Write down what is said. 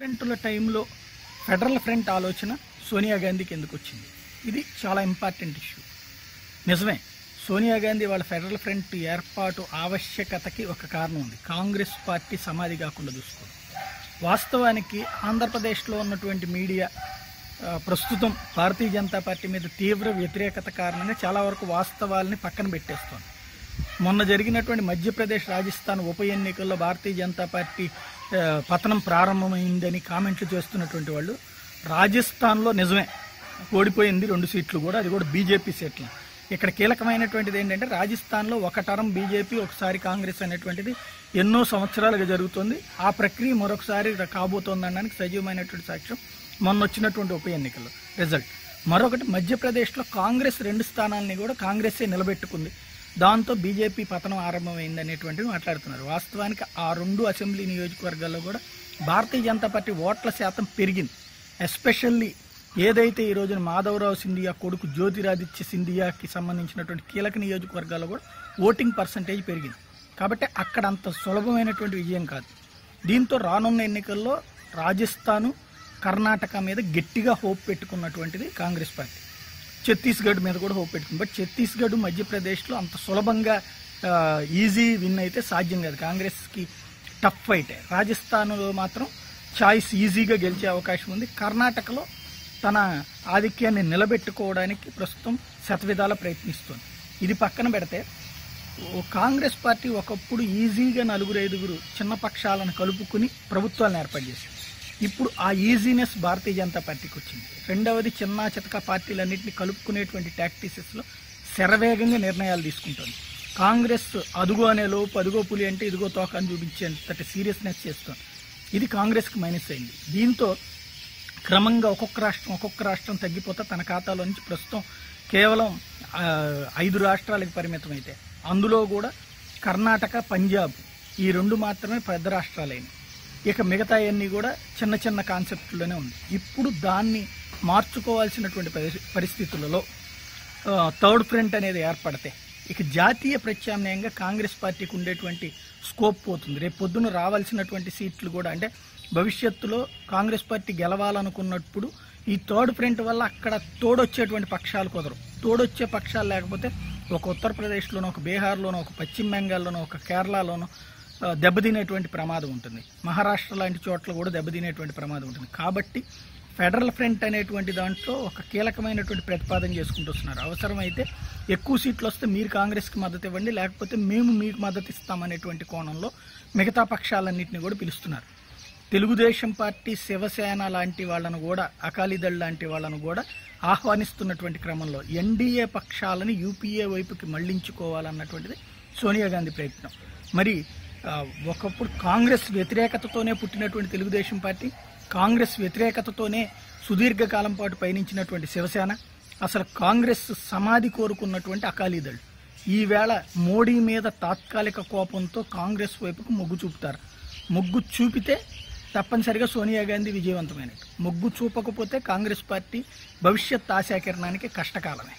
ఫ్రంట్ల టైంలో federal front ఆలోచన సోనియా గాంధీకి ఎందుకు వచ్చింది? ఇది చాలా ఇంపార్టెంట్ ఇష్యూ. నిజమే సోనియా గాంధీ వాళ్ళ ఫెడరల్ ఫ్రంట్ ఏర్పాటు ఆవశ్యకతకి ఒక కారణం ఉంది. కాంగ్రెస్ పార్టీ సమాధి కాకుండా చూసుకోవడం. వాస్తవానికి ఆంధ్రప్రదేశ్లో ఉన్నటువంటి మీడియా ప్రస్తుతం భారతీయ జనతా పార్టీ మీద తీవ్ర వ్యతిరేకత కారణంగా చాలా వరకు వాస్తవాల్ని పక్కన పెట్టేస్తోంది. మొన్న జరిగినటువంటి మధ్యప్రదేశ్ రాజస్థాన్ ఉప ఎన్నికల్లో భారతీయ జనతా పార్టీ పతనం ప్రారంభమైందని కామెంట్లు చేస్తున్నటువంటి వాళ్ళు రాజస్థాన్లో నిజమే ఓడిపోయింది రెండు సీట్లు కూడా అది కూడా బీజేపీ సీట్లు. ఇక్కడ కీలకమైనటువంటిది ఏంటంటే రాజస్థాన్లో ఒక టర్మ్ బీజేపీ ఒకసారి కాంగ్రెస్ అనేటువంటిది ఎన్నో సంవత్సరాలుగా జరుగుతుంది. ఆ ప్రక్రియ మరొకసారి కాబోతోంది అనడానికి సజీవమైనటువంటి సాక్ష్యం మొన్న వచ్చినటువంటి ఉప ఎన్నికల్లో. రిజల్ట్. మరొకటి మధ్యప్రదేశ్లో కాంగ్రెస్ రెండు స్థానాలని కూడా కాంగ్రెసే నిలబెట్టుకుంది. దాంతో బీజేపీ పతనం ఆరంభమైంది అనేటువంటిది మాట్లాడుతున్నారు. వాస్తవానికి ఆ రెండు అసెంబ్లీ నియోజకవర్గాల్లో కూడా భారతీయ జనతా పార్టీ ఓట్ల శాతం పెరిగింది. ఎస్పెషల్లీ ఏదైతే ఈ రోజున మాధవరావు సింధియా కొడుకు జ్యోతిరాదిత్య సింధియాకి సంబంధించినటువంటి కీలక నియోజకవర్గాల్లో కూడా ఓటింగ్ పర్సంటేజ్ పెరిగింది. కాబట్టి అక్కడ అంత సులభమైనటువంటి విజయం కాదు. దీంతో రానున్న ఎన్నికల్లో రాజస్థాను కర్ణాటక మీద గట్టిగా హోప్ పెట్టుకున్నటువంటిది కాంగ్రెస్ పార్టీ. ఛత్తీస్గఢ్ మీద కూడా హోప్ పెట్టుకుంది బట్ ఛత్తీస్గఢ్ మధ్యప్రదేశ్లో అంత సులభంగా ఈజీ విన్ అయితే సాధ్యం కాదు. కాంగ్రెస్కి టఫ్ ఫైట్. రాజస్థాన్లో మాత్రం చాయిస్ ఈజీగా గెలిచే అవకాశం ఉంది. కర్ణాటకలో తన ఆధిక్యాన్ని నిలబెట్టుకోవడానికి ప్రస్తుతం శతవిధాల ప్రయత్నిస్తోంది. ఇది పక్కన పెడితే ఓ కాంగ్రెస్ పార్టీ ఒకప్పుడు ఈజీగా నలుగురు ఐదుగురు చిన్న పక్షాలను కలుపుకుని ప్రభుత్వాలను ఏర్పాటు చేసింది. ఇప్పుడు ఆ ఈజీనెస్ భారతీయ జనతా పార్టీకి వచ్చింది. రెండవది చిన్న చితక పార్టీలన్నింటినీ కలుపుకునేటువంటి టాక్టీసెస్లో శరవేగంగా నిర్ణయాలు తీసుకుంటుంది. కాంగ్రెస్ అదుగో అనే లోపు అదుగో పులి అంటే ఇదిగో తోక అని చూపించేంతటి సీరియస్నెస్ చేస్తుంది. ఇది కాంగ్రెస్కి మైనస్ అయింది. దీంతో క్రమంగా ఒక్కొక్క రాష్ట్రం ఒక్కొక్క రాష్ట్రం తగ్గిపోతే తన ఖాతాలో నుంచి ప్రస్తుతం కేవలం ఐదు రాష్ట్రాలకు పరిమితం అయితే అందులో కూడా కర్ణాటక పంజాబ్ ఈ రెండు మాత్రమే పెద్ద రాష్ట్రాలైనవి. ఇక మిగతా అన్నీ కూడా చిన్న చిన్న కాన్సెప్ట్లోనే ఉంది. ఇప్పుడు దాన్ని మార్చుకోవాల్సినటువంటి పరిస్థితులలో థర్డ్ ఫ్రంట్ అనేది ఏర్పడితే ఇక జాతీయ ప్రత్యామ్నాయంగా కాంగ్రెస్ పార్టీకి ఉండేటువంటి స్కోప్ పోతుంది. రేపు పొద్దున రావాల్సినటువంటి సీట్లు కూడా అంటే భవిష్యత్తులో కాంగ్రెస్ పార్టీ గెలవాలనుకున్నప్పుడు ఈ థర్డ్ ఫ్రంట్ వల్ల అక్కడ తోడొచ్చేటువంటి పక్షాలు కుదరవు. తోడొచ్చే పక్షాలు లేకపోతే ఒక ఉత్తరప్రదేశ్లోనో ఒక బీహార్లోనో ఒక పశ్చిమ బెంగాల్లోనో ఒక కేరళలోనో దెబ్బతినేటువంటి ప్రమాదం ఉంటుంది. మహారాష్ట్ర లాంటి చోట్ల కూడా దెబ్బతినేటువంటి ప్రమాదం ఉంటుంది. కాబట్టి ఫెడరల్ ఫ్రంట్ అనేటువంటి దాంట్లో ఒక కీలకమైనటువంటి ప్రతిపాదన చేసుకుంటూ వస్తున్నారు. అవసరమైతే ఎక్కువ సీట్లు వస్తే మీరు కాంగ్రెస్కి మద్దతు ఇవ్వండి లేకపోతే మేము మీకు మద్దతు ఇస్తామనేటువంటి కోణంలో మిగతా పక్షాలన్నింటినీ కూడా పిలుస్తున్నారు. తెలుగుదేశం పార్టీ శివసేన లాంటి వాళ్ళను కూడా అకాలీదళ్ లాంటి వాళ్ళను కూడా ఆహ్వానిస్తున్నటువంటి క్రమంలో ఎన్డీఏ పక్షాలని యూపీఏ వైపుకి మళ్ళించుకోవాలన్నటువంటిది సోనియా గాంధీ ప్రయత్నం. మరి ఒకప్పుడు కాంగ్రెస్ వ్యతిరేకతతోనే పుట్టినటువంటి తెలుగుదేశం పార్టీ కాంగ్రెస్ వ్యతిరేకతతోనే సుదీర్ఘకాలం పాటు పయనించినటువంటి శివసేన అసలు కాంగ్రెస్ సమాధి కోరుకున్నటువంటి అకాలీదళ్ళు ఈవేళ మోడీ మీద తాత్కాలిక కోపంతో కాంగ్రెస్ వైపుకు మొగ్గు చూపుతారు. మొగ్గు చూపితే తప్పనిసరిగా సోనియా గాంధీ విజయవంతమైనట్టు. మొగ్గు చూపకపోతే కాంగ్రెస్ పార్టీ భవిష్యత్ ఆశాకిరణానికి కష్టకాలమే.